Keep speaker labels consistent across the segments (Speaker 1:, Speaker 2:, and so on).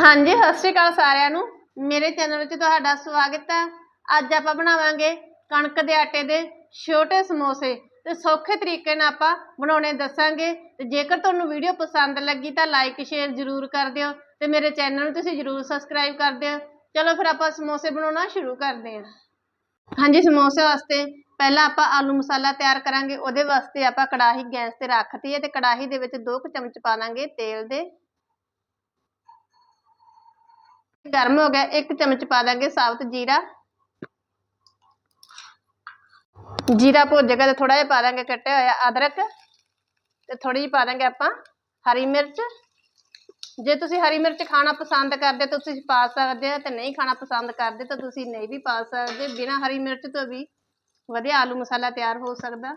Speaker 1: ਹਾਂਜੀ, ਸਤਿ ਸ਼੍ਰੀ ਅਕਾਲ ਸਾਰਿਆਂ ਨੂੰ। ਮੇਰੇ ਚੈਨਲ ਵਿੱਚ ਤੁਹਾਡਾ ਸਵਾਗਤ ਹੈ। ਅੱਜ ਆਪਾਂ ਬਣਾਵਾਂਗੇ ਕਣਕ ਦੇ ਆਟੇ ਦੇ ਛੋਟੇ ਸਮੋਸੇ। ਤੇ ਸੌਖੇ ਤਰੀਕੇ ਨਾਲ ਆਪਾਂ ਬਣਾਉਣੇ ਦੱਸਾਂਗੇ। ਤੇ ਜੇਕਰ ਤੁਹਾਨੂੰ ਵੀਡੀਓ ਪਸੰਦ ਲੱਗੀ ਤਾਂ ਲਾਈਕ ਸ਼ੇਅਰ ਜ਼ਰੂਰ ਕਰ ਦਿਓ। ਤੇ ਮੇਰੇ ਚੈਨਲ ਨੂੰ ਤੁਸੀਂ ਜ਼ਰੂਰ ਸਬਸਕ੍ਰਾਈਬ ਕਰ ਦਿਓ। ਚਲੋ ਫਿਰ ਆਪਾਂ ਸਮੋਸੇ ਬਣਾਉਣਾ ਸ਼ੁਰੂ ਕਰਦੇ ਹਾਂ। ਹਾਂਜੀ, ਸਮੋਸੇ ਵਾਸਤੇ ਪਹਿਲਾਂ ਆਪਾਂ ਆਲੂ ਮਸਾਲਾ ਤਿਆਰ ਕਰਾਂਗੇ। ਉਹਦੇ ਵਾਸਤੇ ਆਪਾਂ ਕੜਾਹੀ ਗੈਸ ਤੇ ਰੱਖਤੀ ਹੈ ਤੇ ਕੜਾਹੀ ਦੇ ਵਿੱਚ 2 ਚਮਚ ਪਾ ਦਾਂਗੇ ਤੇਲ ਦੇ। ਗਰਮ ਹੋ ਗਿਆ, ਇੱਕ ਚਮਚ ਪਾ ਦਾਂਗੇ ਸਾਬਤ ਜੀਰਾ। ਜੀਰਾ ਭੁੱਜ ਜਾਏਗਾ ਤੇ ਥੋੜਾ ਜਿਹਾ ਪਾ ਦਾਂਗੇ ਕੱਟਿਆ ਹੋਇਆ ਅਦਰਕ ਤੇ ਥੋੜੀ ਜਿਹੀ ਪਾ ਦਾਂਗੇ ਆਪਾਂ ਹਰੀ ਮਿਰਚ। ਜੇ ਤੁਸੀਂ ਹਰੀ ਮਿਰਚ ਖਾਣਾ ਪਸੰਦ ਕਰਦੇ ਤਾਂ ਤੁਸੀਂ ਪਾ ਸਕਦੇ ਹੋ ਤੇ ਨਹੀਂ ਖਾਣਾ ਪਸੰਦ ਕਰਦੇ ਤਾਂ ਤੁਸੀਂ ਨਹੀਂ ਵੀ ਪਾ ਸਕਦੇ। ਬਿਨਾਂ ਹਰੀ ਮਿਰਚ ਤੋਂ ਵੀ ਵਧੀਆ ਆਲੂ ਮਸਾਲਾ ਤਿਆਰ ਹੋ ਸਕਦਾ।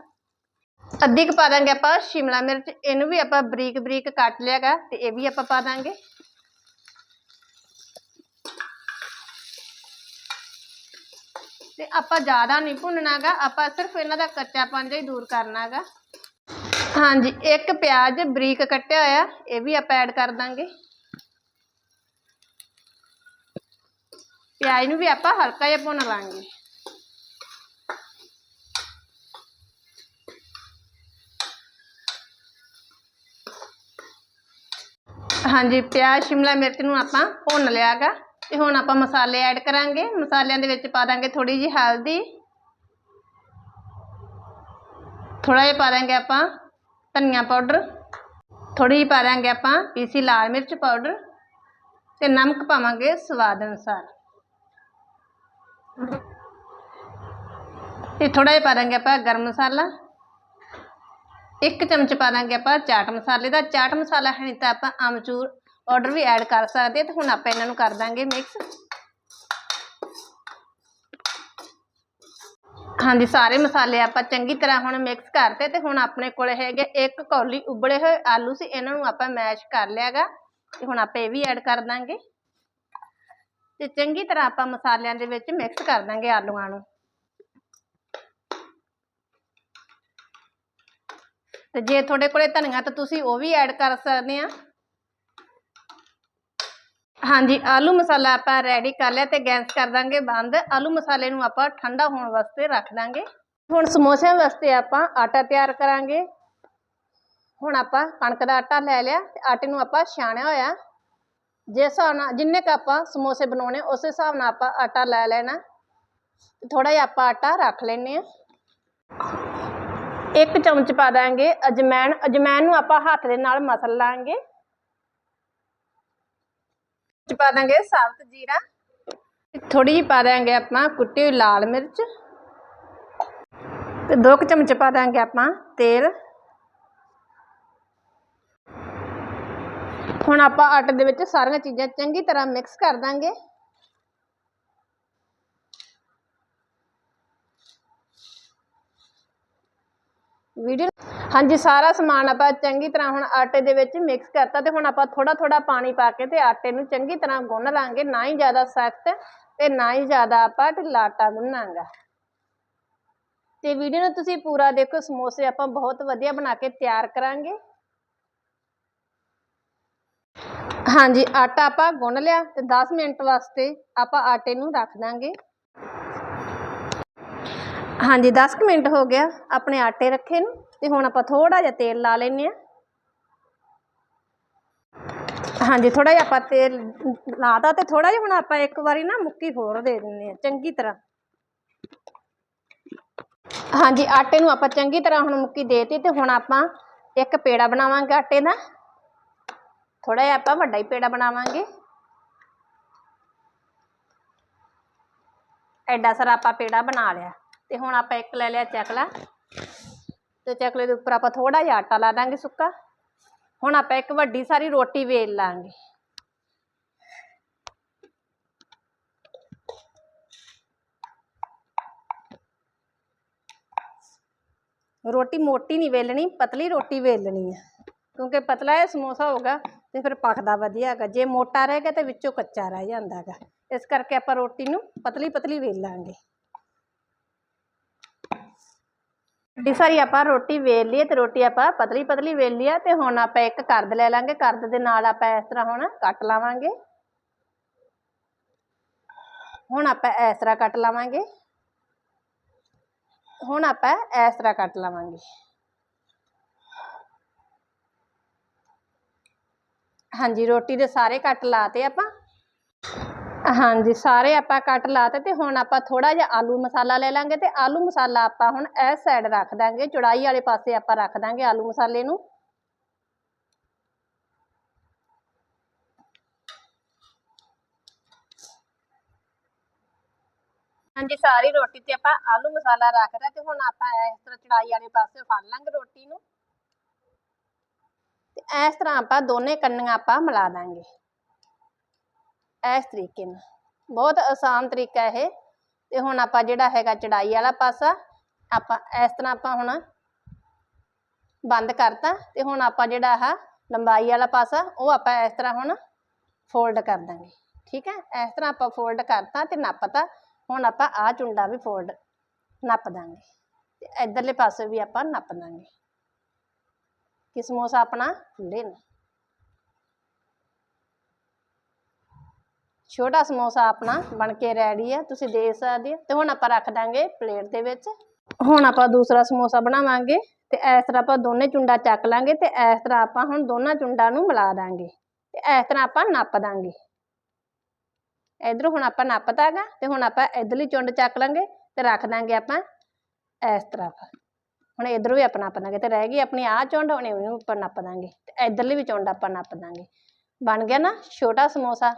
Speaker 1: ਅੱਧੀ ਕੁ ਪਾ ਦਾਂਗੇ ਆਪਾਂ ਸ਼ਿਮਲਾ ਮਿਰਚ, ਇਹਨੂੰ ਵੀ ਆਪਾਂ ਬਰੀਕ ਬਰੀਕ ਕੱਟ ਲਿਆਗਾ ਤੇ ਇਹ ਵੀ ਆਪਾਂ ਪਾ ਦਾਂਗੇ। ਤੇ ਆਪਾਂ ਜ਼ਿਆਦਾ ਨਹੀਂ ਭੁੰਨਣਾਗਾ, ਆਪਾਂ ਸਿਰਫ ਇਹਨਾਂ ਦਾ ਕੱਚਾਪਨ ਜਿਹਾ ਹੀ ਦੂਰ ਕਰਨਾਗਾ। ਹਾਂਜੀ, ਇੱਕ ਪਿਆਜ਼ ਬਰੀਕ ਕੱਟਿਆ ਹੋਇਆ, ਇਹ ਵੀ ਆਪਾਂ ਐਡ ਕਰ ਦਾਂਗੇ। ਪਿਆਜ਼ ਨੂੰ ਵੀ ਆਪਾਂ ਹਲਕਾ ਜਿਹਾ ਭੁੰਨ ਲਾਂਗੇ। ਹਾਂਜੀ, ਪਿਆਜ਼, ਸ਼ਿਮਲਾ ਮਿਰਚ ਨੂੰ ਆਪਾਂ ਭੁੰਨ ਲਿਆਗਾ। ਤੇ ਹੁਣ ਆਪਾਂ ਮਸਾਲੇ ਐਡ ਕਰਾਂਗੇ। ਮਸਾਲਿਆਂ ਦੇ ਵਿੱਚ ਪਾ ਦਾਂਗੇ ਥੋੜੀ ਜਿਹੀ ਹਲਦੀ। ਥੋੜਾ ਜਿਹਾ ਪਾ ਦਾਂਗੇ ਆਪਾਂ ਧਨੀਆ ਪਾਊਡਰ। ਥੋੜੀ ਜਿਹੀ ਪਾ ਦਾਂਗੇ ਆਪਾਂ ਪੀਸੀ ਲਾਲ ਮਿਰਚ ਪਾਊਡਰ ਤੇ ਨਮਕ ਪਾਵਾਂਗੇ ਸਵਾਦ ਅਨੁਸਾਰ। ਤੇ ਥੋੜਾ ਜਿਹਾ ਪਾ ਦਾਂਗੇ ਆਪਾਂ ਗਰਮ ਮਸਾਲਾ। ਇੱਕ ਚਮਚ ਪਾ ਦਾਂਗੇ ਆਪਾਂ ਚਾਟ ਮਸਾਲੇ ਦਾ। ਚਾਟ ਮਸਾਲਾ ਹੈ ਨਹੀਂ ਤਾਂ ਆਪਾਂ ਆਮਚੂਰ ਆਰਡਰ ਵੀ ਐਡ ਕਰ ਸਕਦੇ ਹਾਂ ਤੇ ਹੁਣ ਆਪਾਂ ਇਹਨਾਂ ਨੂੰ ਕਰ ਦਾਂਗੇ ਮਿਕਸ ਹਾਂਜੀ, ਸਾਰੇ ਮਸਾਲੇ ਆਪਾਂ ਚੰਗੀ ਤਰ੍ਹਾਂ ਹੁਣ ਮਿਕਸ ਕਰਤੇ ਤੇ ਹੁਣ ਆਪਣੇ ਕੋਲ ਹੈਗੇ ਇੱਕ ਕੌਲੀ ਉਬਲੇ ਹੋਏ ਆਲੂ ਸੀ, ਇਹਨਾਂ ਨੂੰ ਆਪਾਂ ਮੈਸ਼ ਕਰ ਲਿਆਗਾ ਤੇ ਹੁਣ ਆਪਾਂ ਇਹ ਵੀ ਐਡ ਕਰ ਦਾਂਗੇ। ਤੇ ਚੰਗੀ ਤਰ੍ਹਾਂ ਆਪਾਂ ਮਸਾਲਿਆਂ ਦੇ ਵਿੱਚ ਮਿਕਸ ਕਰ ਦਾਂਗੇ ਆਲੂਆਂ ਨੂੰ। ਤੇ ਜੇ ਤੁਹਾਡੇ ਕੋਲੇ ਧਨੀਆ ਤਾਂ ਤੁਸੀਂ ਉਹ ਵੀ ਐਡ ਕਰ ਸਕਦੇ ਆ। ਹਾਂਜੀ, ਆਲੂ ਮਸਾਲਾ ਆਪਾਂ ਰੈਡੀ ਕਰ ਲਿਆ ਤੇ ਗੈਸ ਕਰ ਦਾਂਗੇ ਬੰਦ। ਆਲੂ ਮਸਾਲੇ ਨੂੰ ਆਪਾਂ ਠੰਡਾ ਹੋਣ ਵਾਸਤੇ ਰੱਖ ਦਾਂਗੇ। ਹੁਣ ਸਮੋਸਿਆਂ ਵਾਸਤੇ ਆਪਾਂ ਆਟਾ ਤਿਆਰ ਕਰਾਂਗੇ। ਹੁਣ ਆਪਾਂ ਕਣਕ ਦਾ ਆਟਾ ਲੈ ਲਿਆ ਤੇ ਆਟੇ ਨੂੰ ਆਪਾਂ ਛਾਣਿਆ ਹੋਇਆ। ਜਿਸ ਹਿਸਾਬ ਨਾਲ, ਜਿੰਨੇ ਕ ਆਪਾਂ ਸਮੋਸੇ ਬਣਾਉਣੇ, ਉਸ ਹਿਸਾਬ ਨਾਲ ਆਪਾਂ ਆਟਾ ਲੈ ਲੈਣਾ। ਥੋੜਾ ਜਿਹਾ ਆਪਾਂ ਆਟਾ ਰੱਖ ਲੈਨੇ ਆ ਇੱਕ ਚਮਚ ਪਾ ਦਾਂਗੇ ਅਜਮੈਨ ਅਜਮੈਨ ਨੂੰ ਆਪਾਂ ਹੱਥ ਦੇ ਨਾਲ ਮਸਲ ਲਾਂਗੇ। ਚ ਪਾ ਦਾਂਗੇ ਸਾਬਤ ਜੀਰਾ। ਥੋੜੀ ਜਿਹੀ ਪਾ ਦਾਂਗੇ ਆਪਾਂ ਕੁੱਟੀ ਹੋਈ ਲਾਲ ਮਿਰਚ। ਤੇ ਦੋ ਚਮਚ ਪਾ ਦਾਂਗੇ ਆਪਾਂ ਤੇਲ। ਹੁਣ ਆਪਾਂ ਆਟੇ ਦੇ ਵਿੱਚ ਸਾਰੀਆਂ ਚੀਜ਼ਾਂ ਚੰਗੀ ਤਰ੍ਹਾਂ ਮਿਕਸ ਕਰ ਦਾਂਗੇ। ਵੀਡੀਓ ਹਾਂਜੀ, ਸਾਰਾ ਸਮਾਨ ਆਪਾਂ ਚੰਗੀ ਤਰ੍ਹਾਂ ਹੁਣ ਆਟੇ ਦੇ ਵਿੱਚ ਮਿਕਸ ਕਰਤਾ ਤੇ ਹੁਣ ਆਪਾਂ ਥੋੜਾ ਥੋੜਾ ਪਾਣੀ ਪਾ ਕੇ ਤੇ ਆਟੇ ਨੂੰ ਚੰਗੀ ਤਰ੍ਹਾਂ ਗੁੰਨ ਲਾਂਗੇ। ਨਾ ਹੀ ਜ਼ਿਆਦਾ ਸਖਤ ਤੇ ਨਾ ਹੀ ਜ਼ਿਆਦਾ ਆਪਾਂ ਢਿੱਲਾ ਆਟਾ ਗੁੰਨਾਂਗਾ। ਤੇ ਵੀਡੀਓ ਨੂੰ ਤੁਸੀਂ ਪੂਰਾ ਦੇਖੋ, ਸਮੋਸੇ ਆਪਾਂ ਬਹੁਤ ਵਧੀਆ ਬਣਾ ਕੇ ਤਿਆਰ ਕਰਾਂਗੇ। ਹਾਂਜੀ, ਆਟਾ ਆਪਾਂ ਗੁੰਨ ਲਿਆ ਤੇ 10 ਮਿੰਟ ਵਾਸਤੇ ਆਪਾਂ ਆਟੇ ਨੂੰ ਰੱਖ ਦਾਂਗੇ। ਹਾਂਜੀ 10 ਕੁ ਮਿੰਟ ਹੋ ਗਿਆ। ਆਪਣੇ ਆਟੇ ਰੱਖੇ ਨੂੰ ਤੇ ਹੁਣ ਆਪਾਂ ਥੋੜਾ ਜਿਹਾ ਤੇਲ ਲਾ ਲੈਨੇ ਆ ਹਾਂਜੀ ਥੋੜਾ ਜਿਹਾ ਆਪਾਂ ਤੇਲ ਲਾਤਾ ਤੇ ਥੋੜਾ ਜਿਹਾ ਹੁਣ ਆਪਾਂ ਇੱਕ ਵਾਰੀ ਨਾ ਮੁੱਕੀ ਹੋਰ ਦੇ ਦਿੰਨੇ ਆ ਚੰਗੀ ਤਰ੍ਹਾਂ। ਹਾਂਜੀ, ਆਟੇ ਨੂੰ ਆਪਾਂ ਚੰਗੀ ਤਰ੍ਹਾਂ ਹੁਣ ਮੁੱਕੀ ਦੇਤੀ ਤੇ ਹੁਣ ਆਪਾਂ ਇੱਕ ਪੇੜਾ ਬਣਾਵਾਂਗੇ ਆਟੇ ਦਾ। ਥੋੜਾ ਜਿਹਾ ਆਪਾਂ ਵੱਡਾ ਹੀ ਪੇੜਾ ਬਣਾਵਾਂਗੇ। ਐਡਾ ਸਾਰਾ ਆਪਾਂ ਪੇੜਾ ਬਣਾ ਲਿਆ। ਤੇ ਹੁਣ ਆਪਾਂ ਇੱਕ ਲੈ ਲਿਆ ਚਕਲਾ ਤੇ ਚਕਲੇ ਦੇ ਉੱਪਰ ਆਪਾਂ ਥੋੜਾ ਜਿਹਾ ਆਟਾ ਲਾ ਦਾਂਗੇ ਸੁੱਕਾ। ਹੁਣ ਆਪਾਂ ਇੱਕ ਵੱਡੀ ਸਾਰੀ ਰੋਟੀ ਵੇਲ ਲਾਂਗੇ। ਰੋਟੀ ਮੋਟੀ ਨਹੀਂ ਵੇਲਣੀ, ਪਤਲੀ ਰੋਟੀ ਵੇਲਣੀ ਆ। ਕਿਉਂਕਿ ਪਤਲਾ ਇਹ ਸਮੋਸਾ ਹੋਗਾ ਤੇ ਫਿਰ ਪੱਕਦਾ ਵਧੀਆ ਹੈਗਾ। ਜੇ ਮੋਟਾ ਰਹੇਗਾ ਤੇ ਵਿੱਚੋਂ ਕੱਚਾ ਰਹਿ ਜਾਂਦਾ ਹੈਗਾ। ਇਸ ਕਰਕੇ ਆਪਾਂ ਰੋਟੀ ਨੂੰ ਪਤਲੀ ਪਤਲੀ ਵੇਲਾਂਗੇ ਡੀ ਸਾਰੀ ਆਪਾਂ ਰੋਟੀ ਵੇਲ ਲਈ ਤੇ ਰੋਟੀ ਆਪਾਂ ਪਤਲੀ ਪਤਲੀ ਵੇਲ ਲਈ ਤੇ ਹੁਣ ਆਪਾਂ ਇੱਕ ਕਰਦ ਲੈ ਲਾਂਗੇ, ਕਰਦ ਦੇ ਨਾਲ ਆਪਾਂ ਇਸ ਤਰ੍ਹਾਂ ਹੁਣ ਕੱਟ ਲਾਵਾਂਗੇ। ਹੁਣ ਆਪਾਂ ਇਸ ਤਰ੍ਹਾਂ ਕੱਟ ਲਾਵਾਂਗੇ। ਹੁਣ ਆਪਾਂ ਇਸ ਤਰ੍ਹਾਂ ਕੱਟ ਲਾਵਾਂਗੇ। ਹਾਂਜੀ, ਰੋਟੀ ਦੇ ਸਾਰੇ ਕੱਟ ਲਾਤੇ ਆਪਾਂ ਹਾਂਜੀ, ਸਾਰੇ ਆਪਾਂ ਕੱਟ ਲਾਤੇ ਤੇ ਹੁਣ ਆਪਾਂ ਥੋੜਾ ਜਿਹਾ ਆਲੂ ਮਸਾਲਾ ਲੈ ਲਾਂਗੇ ਤੇ ਆਲੂ ਮਸਾਲਾ ਆਪਾਂ ਹੁਣ ਇਸ ਸਾਈਡ ਰੱਖ ਦਾਂਗੇ, ਚੁੜਾਈ ਵਾਲੇ ਪਾਸੇ ਆਪਾਂ ਰੱਖ ਦਾਂਗੇ ਆਲੂ ਮਸਾਲੇ ਨੂੰ। ਹਾਂਜੀ, ਸਾਰੀ ਰੋਟੀ ਤੇ ਆਪਾਂ ਆਲੂ ਮਸਾਲਾ ਰੱਖਦਾ ਤੇ ਹੁਣ ਆਪਾਂ ਇਸ ਤਰ੍ਹਾਂ ਚੜਾਈ ਵਾਲੇ ਪਾਸੇ ਫੜ ਲਾਂਗੇ ਰੋਟੀ ਨੂੰ। ਤੇ ਇਸ ਤਰ੍ਹਾਂ ਆਪਾਂ ਦੋਨੇ ਕੰਨੀਆਂ ਆਪਾਂ ਮਿਲਾ ਦਾਂਗੇ। ਇਸ ਤਰੀਕੇ ਨਾਲ। ਬਹੁਤ ਆਸਾਨ ਤਰੀਕਾ ਇਹ। ਤੇ ਹੁਣ ਆਪਾਂ ਜਿਹੜਾ ਹੈਗਾ ਚੜਾਈ ਵਾਲਾ ਪਾਸਾ, ਆਪਾਂ ਇਸ ਤਰ੍ਹਾਂ ਆਪਾਂ ਹੁਣ ਬੰਦ ਕਰਤਾ। ਤੇ ਹੁਣ ਆਪਾਂ ਜਿਹੜਾ ਆਹ ਲੰਬਾਈ ਵਾਲਾ ਪਾਸਾ, ਉਹ ਆਪਾਂ ਇਸ ਤਰ੍ਹਾਂ ਹੁਣ ਫੋਲਡ ਕਰ ਦਾਂਗੇ। ਠੀਕ ਹੈ? ਇਸ ਤਰ੍ਹਾਂ ਆਪਾਂ ਫੋਲਡ ਕਰਤਾ ਤੇ ਨੱਪਤਾ। ਹੁਣ ਆਪਾਂ ਆਹ ਚੁੰਡਾ ਵੀ ਫੋਲਡ ਨੱਪ ਦਾਂਗੇ। ਤੇ ਇਧਰਲੇ ਪਾਸੇ ਵੀ ਆਪਾਂ ਨੱਪ ਦਾਂਗੇ। ਕਿ ਸਮੋਸਾ ਆਪਣਾ ਖੁੱਲੇ ਨਾ। ਛੋਟਾ ਸਮੋਸਾ ਆਪਣਾ ਬਣ ਕੇ ਰੈਡੀ ਆ, ਤੁਸੀਂ ਦੇਖ ਸਕਦੇ ਹੋ। ਤੇ ਹੁਣ ਆਪਾਂ ਰੱਖ ਦਾਂਗੇ ਪਲੇਟ ਦੇ ਵਿੱਚ। ਹੁਣ ਆਪਾਂ ਦੂਸਰਾ ਸਮੋਸਾ ਬਣਾਵਾਂਗੇ ਤੇ ਇਸ ਤਰ੍ਹਾਂ ਆਪਾਂ ਦੋਨੇ ਚੁੰਡਾ ਚੱਕ ਲਾਂਗੇ ਤੇ ਇਸ ਤਰ੍ਹਾਂ ਆਪਾਂ ਹੁਣ ਦੋਨਾਂ ਚੁੰਡਾਂ ਨੂੰ ਮਿਲਾ ਦਾਂਗੇ। ਤੇ ਇਸ ਤਰ੍ਹਾਂ ਆਪਾਂ ਨੱਪ ਦਾਂਗੇ। ਇਧਰੋਂ ਹੁਣ ਆਪਾਂ ਨੱਪਤਾ ਗਾ ਤੇ ਹੁਣ ਆਪਾਂ ਇਧਰਲੀ ਚੁੰਡ ਚੱਕ ਲਾਂਗੇ ਤੇ ਰੱਖ ਦਾਂਗੇ ਆਪਾਂ ਇਸ ਤਰ੍ਹਾਂ। ਹੁਣ ਇਧਰੋਂ ਵੀ ਆਪਾਂ ਨੱਪ ਦਾਂਗੇ ਤੇ ਰਹਿ ਗਈ ਆਪਣੀ ਆਹ ਚੁੰਡ, ਹੁਣ ਇਹਨੂੰ ਉੱਪਰ ਨੱਪ ਦਾਂਗੇ ਤੇ ਇਧਰਲੀ ਵੀ ਚੁੰਡ ਆਪਾਂ ਨੱਪ ਦਾਂਗੇ। ਬਣ ਗਿਆ ਨਾ ਛੋਟਾ ਸਮੋਸਾ।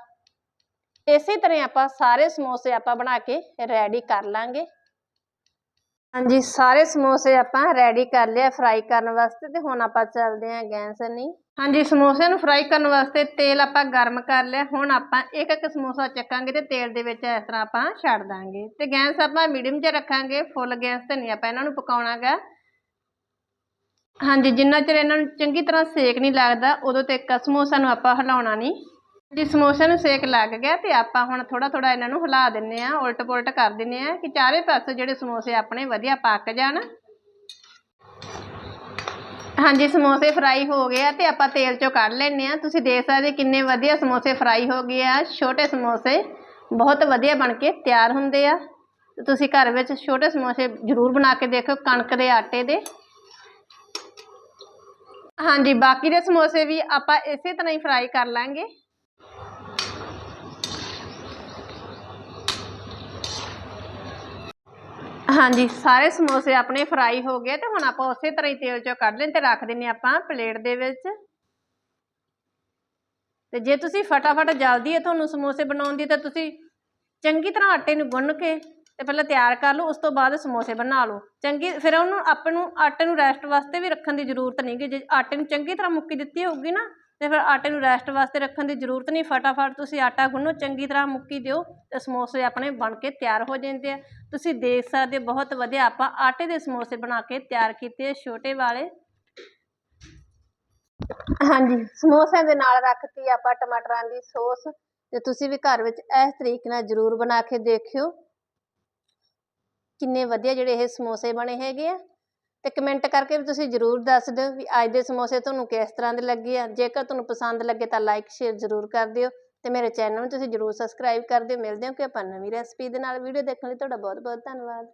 Speaker 1: ਇਸੇ ਤਰ੍ਹਾਂ ਆਪਾਂ ਸਾਰੇ ਸਮੋਸੇ ਆਪਾਂ ਬਣਾ ਕੇ ਰੈਡੀ ਕਰ ਲਾਂਗੇ। ਹਾਂਜੀ, ਸਾਰੇ ਸਮੋਸੇ ਆਪਾਂ ਰੈਡੀ ਕਰ ਲਿਆ ਫਰਾਈ ਕਰਨ ਵਾਸਤੇ ਤੇ ਹੁਣ ਆਪਾਂ ਚੱਲਦੇ ਹਾਂ ਗੈਸ ਨਹੀਂ। ਹਾਂਜੀ, ਸਮੋਸੇ ਨੂੰ ਫਰਾਈ ਕਰਨ ਵਾਸਤੇ ਤੇਲ ਆਪਾਂ ਗਰਮ ਕਰ ਲਿਆ। ਹੁਣ ਆਪਾਂ ਇੱਕ ਇੱਕ ਸਮੋਸਾ ਚੱਕਾਂਗੇ ਤੇ ਤੇਲ ਦੇ ਵਿੱਚ ਇਸ ਤਰ੍ਹਾਂ ਆਪਾਂ ਛੱਡ ਦਾਂਗੇ। ਤੇ ਗੈਸ ਆਪਾਂ ਮੀਡੀਅਮ 'ਚ ਰੱਖਾਂਗੇ ਫੁੱਲ ਗੈਸ ਤੇ ਨਹੀਂ ਆਪਾਂ ਇਹਨਾਂ ਨੂੰ ਪਕਾਉਣਾਗਾ। ਹਾਂਜੀ, ਜਿੰਨਾ ਚਿਰ ਇਹਨਾਂ ਨੂੰ ਚੰਗੀ ਤਰ੍ਹਾਂ ਸੇਕ ਨਹੀਂ ਲੱਗਦਾ, ਉਦੋਂ ਤੱਕ ਸਮੋਸਾ ਨੂੰ ਆਪਾਂ ਹਿਲਾਉਣਾ ਨਹੀਂ। ਜੀ ਸਮੋਸੇ ਨੂੰ ਸੇਕ ਲੱਗ ਗਿਆ ਤੇ ਆਪਾਂ ਹੁਣ ਥੋੜਾ ਥੋੜਾ ਇਹਨਾਂ ਨੂੰ ਹਿਲਾ ਦਿੰਨੇ ਆ ਉਲਟ ਪੁਲਟ ਕਰ ਦਿੰਨੇ ਆ ਕਿ ਚਾਰੇ ਪਾਸੇ ਜਿਹੜੇ ਸਮੋਸੇ ਆਪਣੇ ਵਧੀਆ ਪੱਕ ਜਾਣ। ਹਾਂਜੀ, ਸਮੋਸੇ ਫਰਾਈ ਹੋ ਗਏ ਆ ਤੇ ਆਪਾਂ ਤੇਲ ਚੋਂ ਕੱਢ ਲੈਨੇ ਆ। ਤੁਸੀਂ ਦੇਖ ਸਕਦੇ ਕਿੰਨੇ ਵਧੀਆ ਸਮੋਸੇ ਫਰਾਈ ਹੋ ਗਏ ਆ। ਛੋਟੇ ਸਮੋਸੇ ਬਹੁਤ ਵਧੀਆ ਬਣ ਕੇ ਤਿਆਰ ਹੁੰਦੇ ਆ। ਤੁਸੀਂ ਘਰ ਵਿੱਚ ਛੋਟੇ ਸਮੋਸੇ ਜ਼ਰੂਰ ਬਣਾ ਕੇ ਦੇਖੋ ਕਣਕ ਦੇ ਆਟੇ ਦੇ। ਹਾਂਜੀ, ਬਾਕੀ ਦੇ ਸਮੋਸੇ ਵੀ ਆਪਾਂ ਇਸੇ ਤਰ੍ਹਾਂ ਹੀ ਫਰਾਈ ਕਰ ਲਾਂਗੇ। ਹਾਂਜੀ, ਸਾਰੇ ਸਮੋਸੇ ਆਪਣੇ ਫਰਾਈ ਹੋ ਗਏ ਤੇ ਹੁਣ ਆਪਾਂ ਉਸੇ ਤਰ੍ਹਾਂ ਹੀ ਤੇਲ ਚੋਂ ਕੱਢ ਲੈਣ ਤੇ ਰੱਖ ਦਿੰਨੇ ਆਪਾਂ ਪਲੇਟ ਦੇ ਵਿੱਚ। ਤੇ ਜੇ ਤੁਸੀਂ ਫਟਾਫਟ ਜਲਦੀ ਹੈ ਤੁਹਾਨੂੰ ਸਮੋਸੇ ਬਣਾਉਣ ਦੀ ਤਾਂ ਤੁਸੀਂ ਚੰਗੀ ਤਰ੍ਹਾਂ ਆਟੇ ਨੂੰ ਗੁੰਨ ਕੇ ਤੇ ਪਹਿਲਾਂ ਤਿਆਰ ਕਰ ਲਓ, ਉਸ ਤੋਂ ਬਾਅਦ ਸਮੋਸੇ ਬਣਾ ਲਓ। ਚੰਗੀ, ਫਿਰ ਉਹਨੂੰ ਆਪਾਂ ਨੂੰ ਆਟੇ ਨੂੰ ਰੈਸਟ ਵਾਸਤੇ ਵੀ ਰੱਖਣ ਦੀ ਜ਼ਰੂਰਤ ਨਹੀਂ ਗੀ। ਜੇ ਆਟੇ ਨੂੰ ਚੰਗੀ ਤਰ੍ਹਾਂ ਮੁੱਕੀ ਦਿੱਤੀ ਹੋਊਗੀ ਨਾ ਤੇ ਫਿਰ ਆਟੇ ਨੂੰ ਰੈਸਟ ਵਾਸਤੇ ਰੱਖਣ ਦੀ ਜ਼ਰੂਰਤ ਨਹੀਂ, ਫਟਾਫਟ ਤੁਸੀਂ ਆਟਾ ਗੁੰਨੋ, ਚੰਗੀ ਤਰ੍ਹਾਂ ਮੁੱਕੀ ਦਿਓ ਤੇ ਸਮੋਸੇ ਆਪਣੇ ਬਣ ਕੇ ਤਿਆਰ ਹੋ ਜਾਂਦੇ ਆ। ਤੁਸੀਂ ਦੇਖ ਸਕਦੇ ਬਹੁਤ ਵਧੀਆ ਆਪਾਂ ਆਟੇ ਦੇ ਸਮੋਸੇ ਬਣਾ ਕੇ ਤਿਆਰ ਕੀਤੇ ਛੋਟੇ ਵਾਲੇ। ਹਾਂਜੀ, ਸਮੋਸਿਆਂ ਦੇ ਨਾਲ ਰੱਖਤੀ ਆਪਾਂ ਟਮਾਟਰਾਂ ਦੀ ਸੌਸ ਤੇ ਤੁਸੀਂ ਵੀ ਘਰ ਵਿੱਚ ਇਸ ਤਰੀਕੇ ਨਾਲ ਜ਼ਰੂਰ ਬਣਾ ਕੇ ਦੇਖਿਓ। ਕਿੰਨੇ ਵਧੀਆ ਜਿਹੜੇ ਇਹ ਸਮੋਸੇ ਬਣੇ ਹੈਗੇ ਆ। ਤੇ ਕਮੈਂਟ ਕਰਕੇ ਵੀ ਤੁਸੀਂ ਜ਼ਰੂਰ ਦੱਸ ਦਿਓ ਵੀ ਅੱਜ ਦੇ ਸਮੋਸੇ ਤੁਹਾਨੂੰ ਕਿਸ ਤਰ੍ਹਾਂ ਦੇ ਲੱਗੇ ਆ। ਜੇਕਰ ਤੁਹਾਨੂੰ ਪਸੰਦ ਲੱਗੇ ਤਾਂ ਲਾਈਕ ਸ਼ੇਅਰ ਜ਼ਰੂਰ ਕਰ ਦਿਓ ਤੇ ਮੇਰੇ ਚੈਨਲ ਨੂੰ ਤੁਸੀਂ ਜ਼ਰੂਰ ਸਬਸਕ੍ਰਾਈਬ ਕਰ ਦਿਓ। ਮਿਲਦੇ ਹਾਂ ਕਿ ਆਪਾਂ ਨਵੀਂ ਰੈਸਪੀ ਦੇ ਨਾਲ। ਵੀਡੀਓ ਦੇਖਣ ਲਈ ਤੁਹਾਡਾ ਬਹੁਤ ਬਹੁਤ ਧੰਨਵਾਦ।